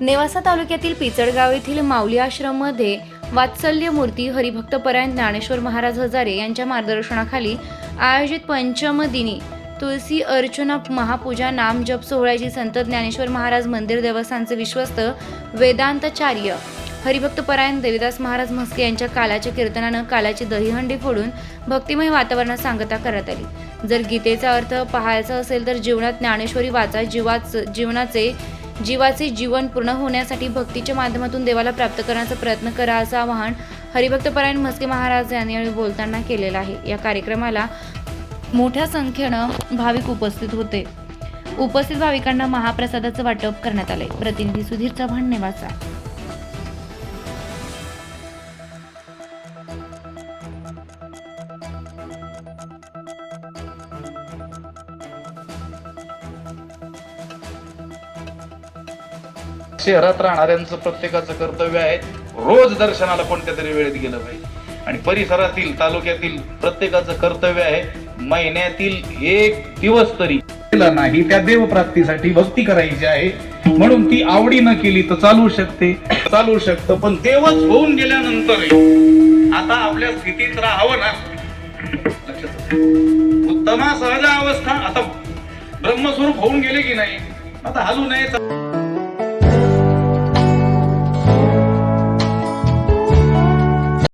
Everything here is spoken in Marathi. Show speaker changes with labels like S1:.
S1: नेवासा तालुक्यातील पिचडगाव येथील माऊली आश्रममध्ये वात्सल्य मूर्ती हरिभक्तपरायण ज्ञानेश्वर महाराज हजारे यांच्या मार्गदर्शनाखाली आयोजित पंचमदिनी तुलसी अर्चना महापूजा नाम जप सोहळ्याची संत ज्ञानेश्वर महाराज मंदिर देवस्थानचे विश्वस्त वेदांताचार्य हरिभक्तपरायण देवीदास महाराज म्हस्के यांच्या कालाच्या कीर्तनानं कालाची दहीहंडी फोडून भक्तिमय वातावरणात सांगता करण्यात आली. जर गीतेचा अर्थ पाहायचा असेल तर जीवनात ज्ञानेश्वरी वाचा जीवाच जीवनाचे जीवाचे जीवन पूर्ण होण्यासाठी भक्तीच्या माध्यमातून देवाला प्राप्त करण्याचा प्रयत्न करा असं आवाहन हरिभक्तपरायण म्हस्के महाराज यांनी यावेळी बोलताना केलेलं आहे. या कार्यक्रमाला मोठ्या संख्येनं भाविक उपस्थित होते. उपस्थित भाविकांना महाप्रसादाचं वाटप करण्यात आले प्रतिनिधी सुधीर चव्हाण नेवासा.
S2: शहरात राहणाऱ्यांचं प्रत्येकाचं कर्तव्य आहे रोज दर्शनाला कोणत्या तरी वेळेत गेलं पाहिजे. आणि परिसरातील तालुक्यातील प्रत्येकाचं कर्तव्य आहे महिन्यातील एक दिवस तरी
S3: केला नाही त्या देवप्राप्तीसाठी भक्ती करायची आहे. म्हणून ती आवडीनं केली तर चालू शकते चालू शकतं पण देवच होऊन गेल्यानंतर आता आपल्या स्थितीत राहावं ना. लक्षात उत्तमा सहज अवस्था आता ब्रह्मस्वरूप होऊन गेले की नाही? आता हलू नये.